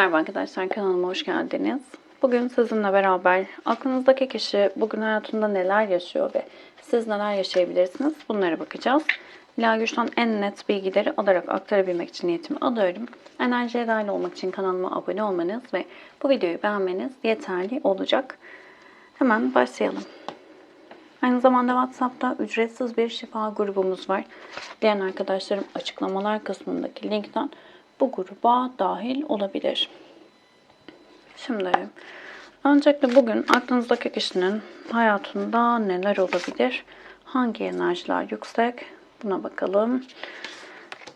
Merhaba arkadaşlar kanalıma hoş geldiniz. Bugün sizinle beraber aklınızdaki kişi bugün hayatında neler yaşıyor ve siz neler yaşayabilirsiniz bunlara bakacağız. Hilal Güç'ten en net bilgileri alarak aktarabilmek için niyetimi alıyorum. Enerjiye dahil olmak için kanalıma abone olmanız ve bu videoyu beğenmeniz yeterli olacak. Hemen başlayalım. Aynı zamanda WhatsApp'ta ücretsiz bir şifa grubumuz var. Diğer arkadaşlarım açıklamalar kısmındaki linkten bu gruba dahil olabilir. Şimdi öncelikle bugün aklınızdaki kişinin hayatında neler olabilir? Hangi enerjiler yüksek? Buna bakalım.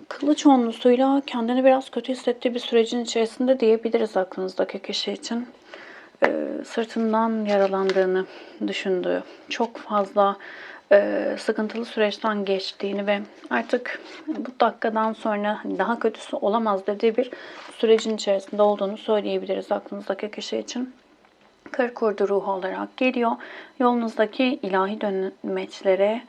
Kılıç onlusuyla kendini biraz kötü hissettiği bir sürecin içerisinde diyebiliriz aklınızdaki kişi için. Ee, sırtından yaralandığını düşündüğü, çok fazla sıkıntılı süreçten geçtiğini ve artık bu dakikadan sonra hani daha kötüsü olamaz dediği bir sürecin içerisinde olduğunu söyleyebiliriz aklınızdaki kişi için. Kır kurdu ruh olarak geliyor. Yolunuzdaki ilahi dönmeçlere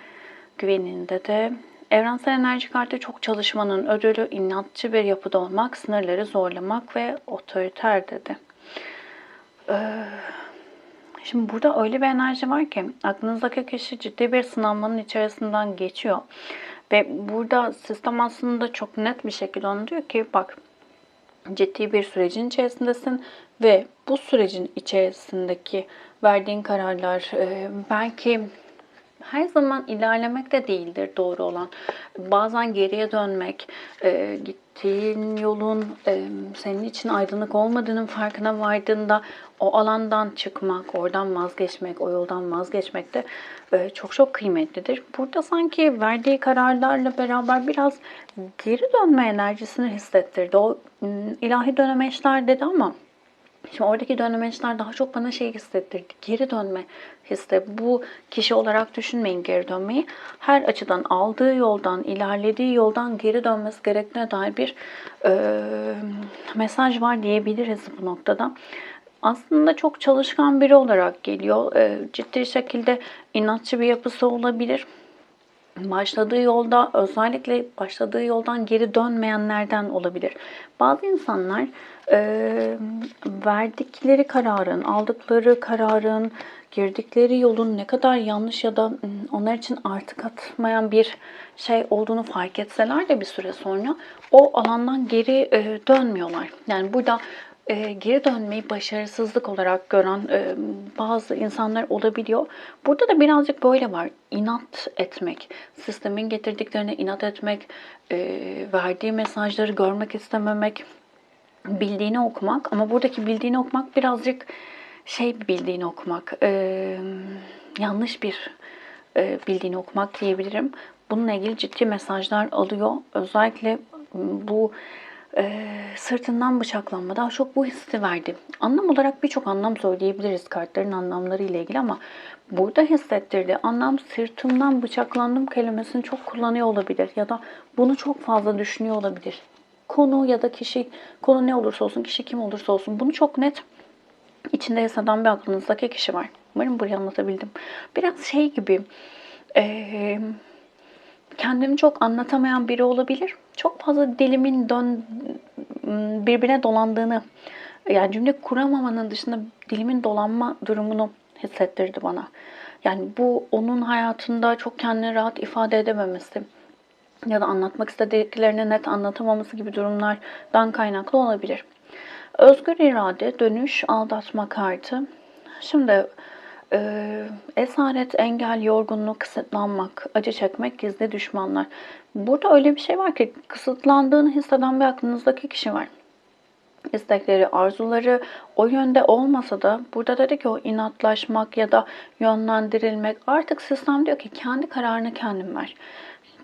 güveninde de Evrensel enerji kartı çok çalışmanın ödülü, inatçı bir yapıda olmak, sınırları zorlamak ve otoriter dedi. Ee, Şimdi burada öyle bir enerji var ki aklınızdaki kişi ciddi bir sınavmanın içerisinden geçiyor. Ve burada sistem aslında çok net bir şekilde onu diyor ki bak ciddi bir sürecin içerisindesin ve bu sürecin içerisindeki verdiğin kararlar e, belki her zaman ilerlemek de değildir doğru olan. Bazen geriye dönmek, e, gittiğin yolun e, senin için aydınlık olmadığının farkına vardığında o alandan çıkmak, oradan vazgeçmek, o yoldan vazgeçmek de e, çok çok kıymetlidir. Burada sanki verdiği kararlarla beraber biraz geri dönme enerjisini hissettirdi. O ilahi dönemeçler dedi ama Şimdi oradaki dönemeçler daha çok bana şey hissettirdi. Geri dönme hissi. Bu kişi olarak düşünmeyin geri dönmeyi. Her açıdan aldığı yoldan, ilerlediği yoldan geri dönmesi gerektiğine dair bir e, mesaj var diyebiliriz bu noktada. Aslında çok çalışkan biri olarak geliyor. E, ciddi şekilde inatçı bir yapısı olabilir başladığı yolda özellikle başladığı yoldan geri dönmeyenlerden olabilir. Bazı insanlar e, verdikleri kararın, aldıkları kararın, girdikleri yolun ne kadar yanlış ya da onlar için artık atmayan bir şey olduğunu fark etseler de bir süre sonra o alandan geri e, dönmüyorlar. Yani burada e, geri dönmeyi başarısızlık olarak gören e, bazı insanlar olabiliyor. Burada da birazcık böyle var. İnat etmek, sistemin getirdiklerine inat etmek, e, verdiği mesajları görmek istememek, bildiğini okumak. Ama buradaki bildiğini okumak birazcık şey bildiğini okumak, e, yanlış bir e, bildiğini okumak diyebilirim. Bununla ilgili ciddi mesajlar alıyor. Özellikle bu e, sırtından bıçaklanma daha çok bu hissi verdi. Anlam olarak birçok anlam söyleyebiliriz kartların anlamları ile ilgili ama burada hissettirdi. Anlam sırtımdan bıçaklandım kelimesini çok kullanıyor olabilir ya da bunu çok fazla düşünüyor olabilir. Konu ya da kişi, konu ne olursa olsun, kişi kim olursa olsun bunu çok net içinde hisseden bir aklınızdaki kişi var. Umarım burayı anlatabildim. Biraz şey gibi... Ee, kendimi çok anlatamayan biri olabilir. Çok fazla dilimin dön birbirine dolandığını yani cümle kuramamanın dışında dilimin dolanma durumunu hissettirdi bana. Yani bu onun hayatında çok kendini rahat ifade edememesi ya da anlatmak istediklerini net anlatamaması gibi durumlardan kaynaklı olabilir. Özgür irade, dönüş, aldatma kartı. Şimdi ee, esaret, engel, yorgunluk, kısıtlanmak, acı çekmek, gizli düşmanlar. Burada öyle bir şey var ki kısıtlandığını hisseden bir aklınızdaki kişi var. İstekleri, arzuları o yönde olmasa da burada dedi ki o inatlaşmak ya da yönlendirilmek artık sistem diyor ki kendi kararını kendin ver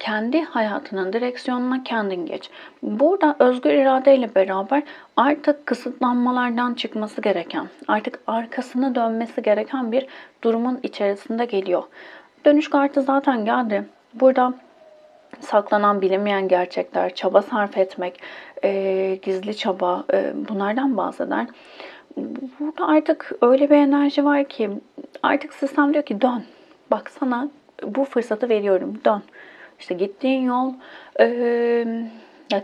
kendi hayatının direksiyonuna kendin geç. Burada özgür iradeyle beraber artık kısıtlanmalardan çıkması gereken, artık arkasını dönmesi gereken bir durumun içerisinde geliyor. Dönüş kartı zaten geldi. Burada saklanan bilinmeyen gerçekler, çaba sarf etmek, e, gizli çaba e, bunlardan bahseder. Burada artık öyle bir enerji var ki artık sistem diyor ki dön. Bak sana bu fırsatı veriyorum dön. İşte gittiğin yol e,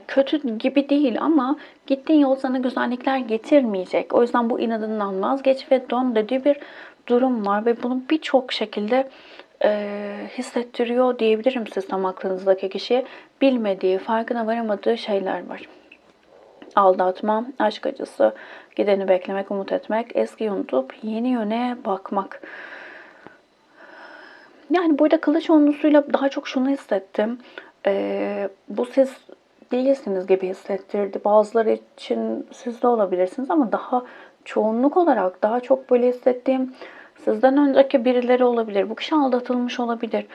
kötü gibi değil ama gittiğin yol sana güzellikler getirmeyecek. O yüzden bu inadından vazgeç ve dön dediği bir durum var ve bunu birçok şekilde e, hissettiriyor diyebilirim sistem aklınızdaki kişiye. Bilmediği, farkına varamadığı şeyler var. Aldatma, aşk acısı, gideni beklemek, umut etmek, eski unutup yeni yöne bakmak. Yani burada kılıç onlusuyla daha çok şunu hissettim. Ee, bu siz değilsiniz gibi hissettirdi. Bazıları için siz de olabilirsiniz ama daha çoğunluk olarak daha çok böyle hissettiğim sizden önceki birileri olabilir. Bu kişi aldatılmış olabilir.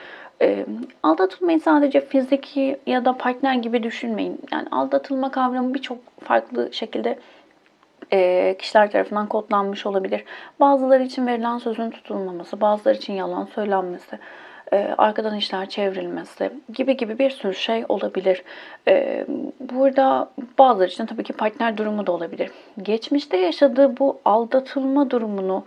Ee, aldatılmayı sadece fiziki ya da partner gibi düşünmeyin. Yani aldatılma kavramı birçok farklı şekilde e, kişiler tarafından kodlanmış olabilir. Bazıları için verilen sözün tutulmaması, bazıları için yalan söylenmesi, e, arkadan işler çevrilmesi gibi gibi bir sürü şey olabilir. E, burada bazıları için tabii ki partner durumu da olabilir. Geçmişte yaşadığı bu aldatılma durumunu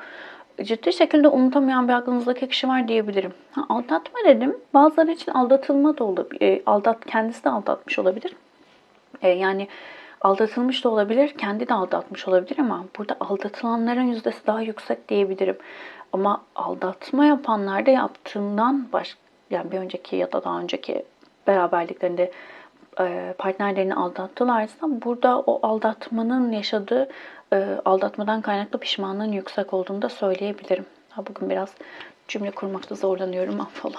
ciddi şekilde unutamayan bir aklınızdaki kişi var diyebilirim. Ha, aldatma dedim. Bazıları için aldatılma da olabilir. Aldat, kendisi de aldatmış olabilir. E, yani aldatılmış da olabilir, kendi de aldatmış olabilir ama burada aldatılanların yüzdesi daha yüksek diyebilirim. Ama aldatma yapanlar da yaptığından baş, yani bir önceki ya da daha önceki beraberliklerinde e, partnerlerini aldattılarsa burada o aldatmanın yaşadığı e, aldatmadan kaynaklı pişmanlığın yüksek olduğunu da söyleyebilirim. Ha, bugün biraz cümle kurmakta zorlanıyorum affola.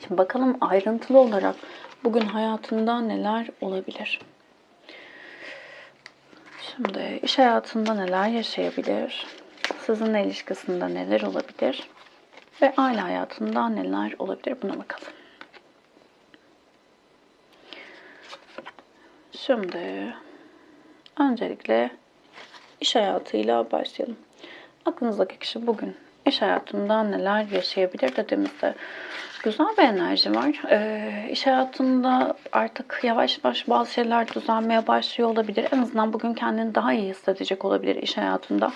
Şimdi bakalım ayrıntılı olarak bugün hayatında neler olabilir? Şimdi iş hayatında neler yaşayabilir? Sizinle ilişkisinde neler olabilir? Ve aile hayatında neler olabilir? Buna bakalım. Şimdi öncelikle iş hayatıyla başlayalım. Aklınızdaki kişi bugün iş hayatında neler yaşayabilir dediğimizde güzel bir enerji var. Ee, iş hayatında artık yavaş yavaş bazı şeyler düzelmeye başlıyor olabilir. En azından bugün kendini daha iyi hissedecek olabilir iş hayatında.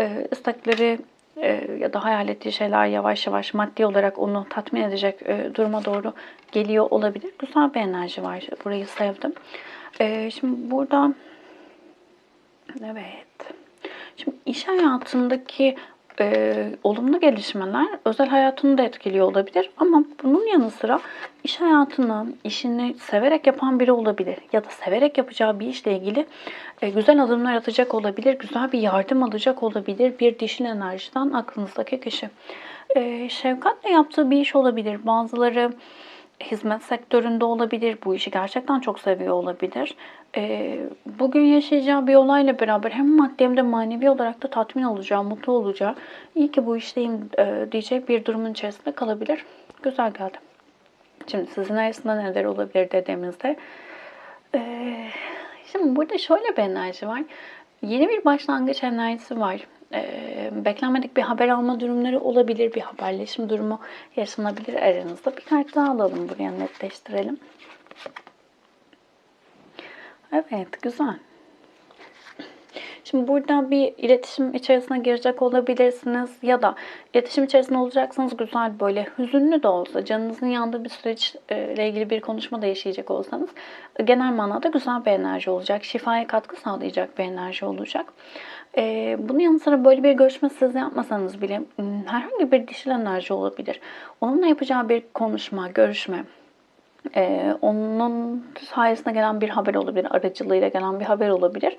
Ee, istekleri e, ya da hayal ettiği şeyler yavaş yavaş maddi olarak onu tatmin edecek e, duruma doğru geliyor olabilir. Güzel bir enerji var. Burayı sevdim. E, şimdi burada evet. Şimdi iş hayatındaki e, olumlu gelişmeler özel hayatını da etkiliyor olabilir. Ama bunun yanı sıra iş hayatını, işini severek yapan biri olabilir. Ya da severek yapacağı bir işle ilgili e, güzel adımlar atacak olabilir. Güzel bir yardım alacak olabilir. Bir dişil enerjiden aklınızdaki kişi. E, şefkatle yaptığı bir iş olabilir. Bazıları hizmet sektöründe olabilir. Bu işi gerçekten çok seviyor olabilir. E, bugün yaşayacağı bir olayla beraber hem maddi hem de manevi olarak da tatmin olacağı, mutlu olacağı, iyi ki bu işteyim e, diyecek bir durumun içerisinde kalabilir. Güzel geldi. Şimdi sizin arasında neler olabilir dediğimizde e, şimdi burada şöyle bir enerji var. Yeni bir başlangıç enerjisi var e, beklenmedik bir haber alma durumları olabilir. Bir haberleşim durumu yaşanabilir aranızda. Bir kart daha alalım buraya netleştirelim. Evet güzel. Şimdi burada bir iletişim içerisine girecek olabilirsiniz ya da iletişim içerisinde olacaksanız güzel böyle hüzünlü de olsa canınızın yandığı bir süreçle ilgili bir konuşma da yaşayacak olsanız genel manada güzel bir enerji olacak. Şifaya katkı sağlayacak bir enerji olacak. Ee, bunun yanı sıra böyle bir görüşme siz yapmasanız bile herhangi bir dişil enerji olabilir. Onunla yapacağı bir konuşma, görüşme, ee, onun sayesinde gelen bir haber olabilir, aracılığıyla gelen bir haber olabilir.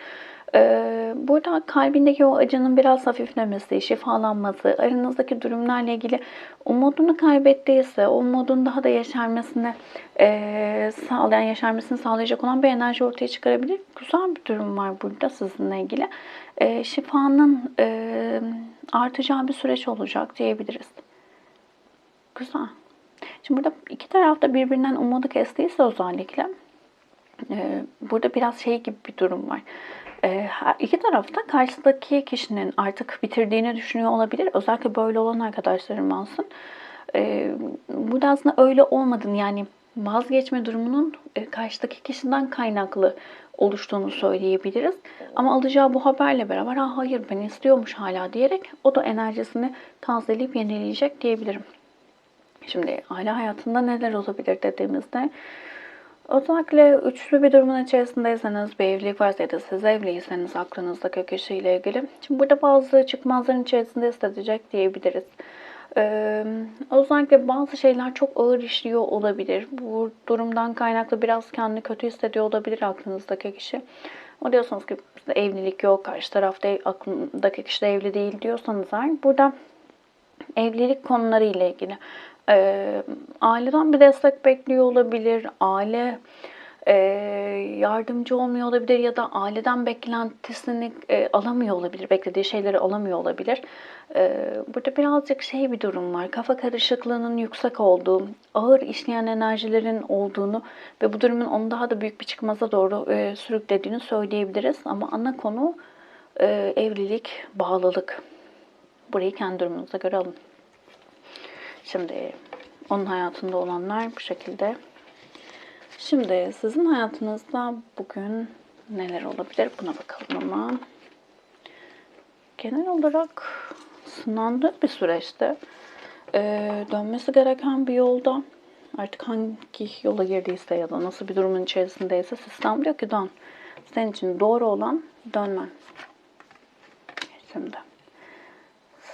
Ee, burada kalbindeki o acının biraz hafiflemesi, şifalanması, aranızdaki durumlarla ilgili umudunu kaybettiyse, o umudun daha da yeşermesini e, sağlayan, yeşermesini sağlayacak olan bir enerji ortaya çıkarabilir. Güzel bir durum var burada sizinle ilgili. E, şifanın e, artacağı bir süreç olacak diyebiliriz. Güzel. Şimdi burada iki tarafta birbirinden umudu kestiyse özellikle e, burada biraz şey gibi bir durum var. E, iki tarafta karşıdaki kişinin artık bitirdiğini düşünüyor olabilir. Özellikle böyle olan arkadaşlarım olsun. E, burada aslında öyle olmadığını yani vazgeçme durumunun e, karşıdaki kişiden kaynaklı oluştuğunu söyleyebiliriz. Ama alacağı bu haberle beraber ha hayır ben istiyormuş hala diyerek o da enerjisini tazeleyip yenileyecek diyebilirim. Şimdi aile hayatında neler olabilir dediğimizde Özellikle üçlü bir durumun içerisindeyseniz, bir evlilik varsa ya da siz evliyseniz aklınızdaki kişiyle ilgili. Şimdi burada bazı çıkmazların içerisinde hissedecek diyebiliriz. Ee, özellikle bazı şeyler çok ağır işliyor olabilir. Bu durumdan kaynaklı biraz kendini kötü hissediyor olabilir aklınızdaki kişi. O diyorsanız ki evlilik yok, karşı tarafta ev- aklımdaki kişi de evli değil diyorsanız eğer burada evlilik konuları ile ilgili e, aileden bir destek bekliyor olabilir. Aile e, yardımcı olmuyor olabilir ya da aileden beklentisini e, alamıyor olabilir. Beklediği şeyleri alamıyor olabilir. E, burada birazcık şey bir durum var. Kafa karışıklığının yüksek olduğu, ağır işleyen enerjilerin olduğunu ve bu durumun onu daha da büyük bir çıkmaza doğru e, sürüklediğini söyleyebiliriz. Ama ana konu e, evlilik, bağlılık. Burayı kendi durumunuza göre alın. Şimdi onun hayatında olanlar bu şekilde. Şimdi sizin hayatınızda bugün neler olabilir buna bakalım ama. Genel olarak sınandığı bir süreçte eee, dönmesi gereken bir yolda artık hangi yola girdiyse ya da nasıl bir durumun içerisindeyse sistem diyor ki dön. Senin için doğru olan dönmen. Şimdi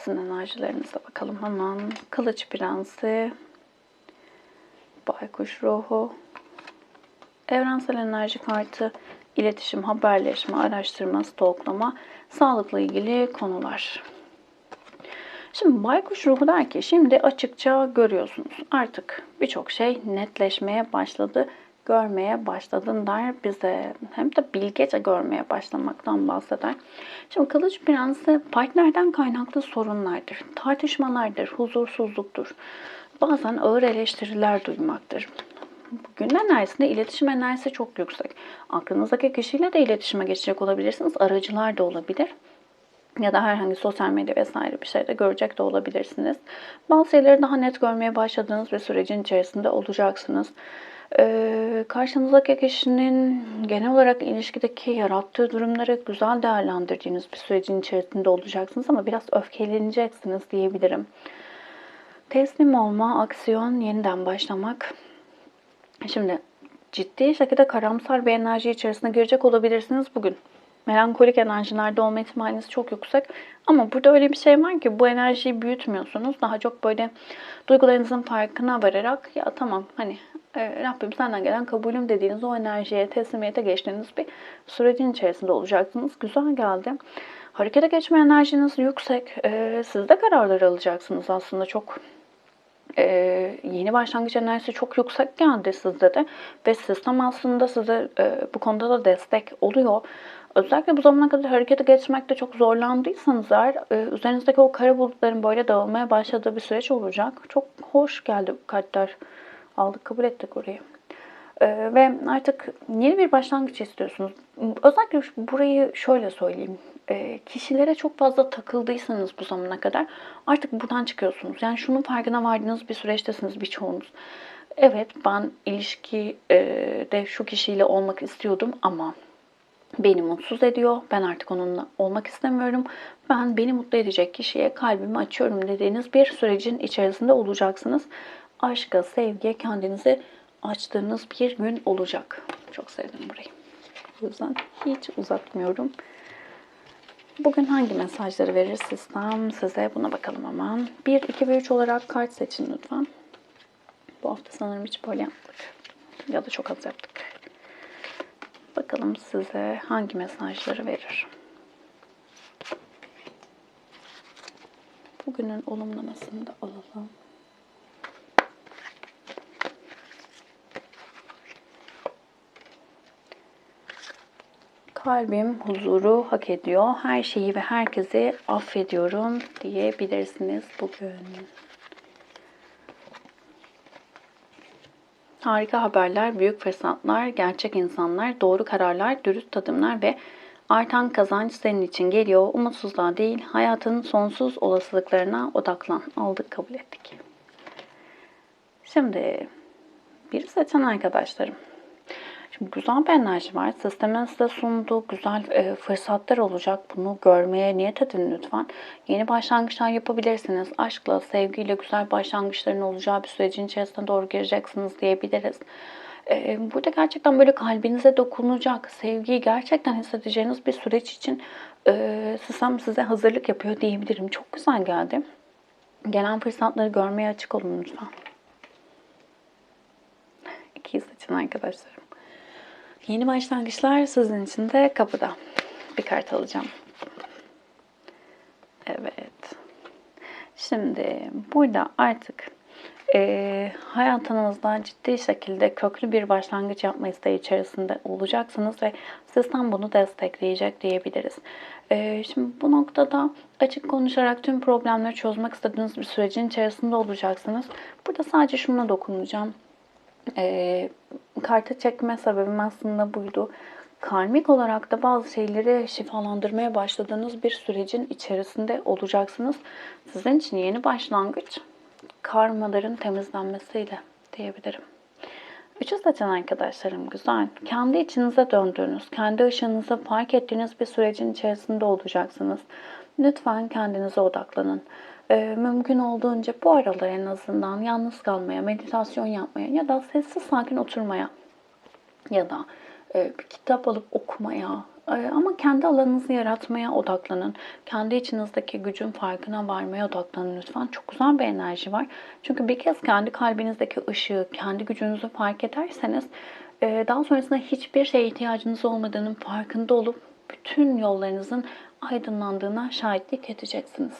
sizin enerjilerinize bakalım hemen. Kılıç prensi, baykuş ruhu, evrensel enerji kartı, iletişim, haberleşme, araştırma, stoklama, sağlıkla ilgili konular. Şimdi baykuş ruhu der ki şimdi açıkça görüyorsunuz. Artık birçok şey netleşmeye başladı, görmeye başladın der bize. Hem de bilgece görmeye başlamaktan bahseder. Şimdi kılıç prensi partnerden kaynaklı sorunlardır, tartışmalardır, huzursuzluktur. Bazen ağır eleştiriler duymaktır. Gün enerjisinde iletişim enerjisi çok yüksek. Aklınızdaki kişiyle de iletişime geçecek olabilirsiniz. Aracılar da olabilir ya da herhangi sosyal medya vesaire bir şeyde görecek de olabilirsiniz. Bazı şeyleri daha net görmeye başladığınız bir sürecin içerisinde olacaksınız. Ee, karşınızdaki kişinin genel olarak ilişkideki yarattığı durumları güzel değerlendirdiğiniz bir sürecin içerisinde olacaksınız ama biraz öfkeleneceksiniz diyebilirim. Teslim olma, aksiyon, yeniden başlamak. Şimdi ciddi şekilde karamsar bir enerji içerisine girecek olabilirsiniz bugün melankolik enerjilerde olma ihtimaliniz çok yüksek. Ama burada öyle bir şey var ki bu enerjiyi büyütmüyorsunuz. Daha çok böyle duygularınızın farkına vararak ya tamam hani e, Rabbim senden gelen kabulüm dediğiniz o enerjiye, teslimiyete geçtiğiniz bir sürecin içerisinde olacaksınız. Güzel geldi. Harekete geçme enerjiniz yüksek. E, siz de kararlar alacaksınız aslında çok e, yeni başlangıç enerjisi çok yüksek geldi sizde de ve sistem aslında size e, bu konuda da destek oluyor. Özellikle bu zamana kadar harekete geçmekte çok zorlandıysanız eğer e, üzerinizdeki o kara bulutların böyle dağılmaya başladığı bir süreç olacak. Çok hoş geldi bu kartlar. Aldık kabul ettik orayı. E, ve artık yeni bir başlangıç istiyorsunuz. Özellikle burayı şöyle söyleyeyim. E, kişilere çok fazla takıldıysanız bu zamana kadar artık buradan çıkıyorsunuz. Yani şunun farkına vardığınız bir süreçtesiniz birçoğunuz. Evet ben ilişkide şu kişiyle olmak istiyordum ama beni mutsuz ediyor. Ben artık onunla olmak istemiyorum. Ben beni mutlu edecek kişiye kalbimi açıyorum dediğiniz bir sürecin içerisinde olacaksınız. Aşka, sevgiye kendinizi açtığınız bir gün olacak. Çok sevdim burayı. O yüzden hiç uzatmıyorum. Bugün hangi mesajları verir sistem size? Buna bakalım hemen. 1, 2 ve 3 olarak kart seçin lütfen. Bu hafta sanırım hiç böyle yaptık. Ya da çok az yaptık. Bakalım size hangi mesajları verir. Bugünün olumlamasını da alalım. Kalbim huzuru hak ediyor. Her şeyi ve herkesi affediyorum diyebilirsiniz bugün. Harika haberler, büyük fırsatlar, gerçek insanlar, doğru kararlar, dürüst adımlar ve artan kazanç senin için geliyor. Umutsuzluğa değil, hayatın sonsuz olasılıklarına odaklan. Aldık, kabul ettik. Şimdi bir seçen arkadaşlarım. Şimdi güzel bir enerji var. Sistemin size sunduğu güzel e, fırsatlar olacak. Bunu görmeye niyet edin lütfen. Yeni başlangıçlar yapabilirsiniz. Aşkla, sevgiyle güzel başlangıçların olacağı bir sürecin içerisine doğru gireceksiniz diyebiliriz. Ee, burada gerçekten böyle kalbinize dokunacak, sevgiyi gerçekten hissedeceğiniz bir süreç için e, sistem size hazırlık yapıyor diyebilirim. Çok güzel geldi. Gelen fırsatları görmeye açık olun lütfen. İkiyi seçin arkadaşlarım. Yeni başlangıçlar sizin için de kapıda. Bir kart alacağım. Evet. Şimdi burada artık e, hayatınızda ciddi şekilde köklü bir başlangıç yapma isteği içerisinde olacaksınız ve sistem bunu destekleyecek diyebiliriz. E, şimdi bu noktada açık konuşarak tüm problemleri çözmek istediğiniz bir sürecin içerisinde olacaksınız. Burada sadece şuna dokunacağım. E, kartı çekme sebebim aslında buydu. Karmik olarak da bazı şeyleri şifalandırmaya başladığınız bir sürecin içerisinde olacaksınız. Sizin için yeni başlangıç karmaların temizlenmesiyle diyebilirim. Üçü seçen arkadaşlarım güzel. Kendi içinize döndüğünüz, kendi ışığınızı fark ettiğiniz bir sürecin içerisinde olacaksınız. Lütfen kendinize odaklanın. Ee, mümkün olduğunca bu aralar en azından yalnız kalmaya, meditasyon yapmaya ya da sessiz sakin oturmaya ya da e, bir kitap alıp okumaya e, ama kendi alanınızı yaratmaya odaklanın. Kendi içinizdeki gücün farkına varmaya odaklanın lütfen. Çok güzel bir enerji var. Çünkü bir kez kendi kalbinizdeki ışığı, kendi gücünüzü fark ederseniz e, daha sonrasında hiçbir şeye ihtiyacınız olmadığının farkında olup bütün yollarınızın aydınlandığına şahitlik edeceksiniz.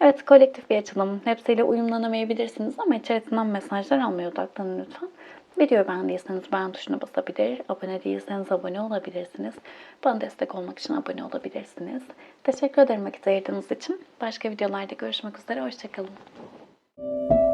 Evet, kolektif bir açılım. Hepsiyle uyumlanamayabilirsiniz ama içerisinden mesajlar almaya odaklanın lütfen. Videoyu beğendiyseniz beğen tuşuna basabilir, abone değilseniz abone olabilirsiniz. Bana destek olmak için abone olabilirsiniz. Teşekkür ederim vakit ayırdığınız için. Başka videolarda görüşmek üzere, hoşçakalın.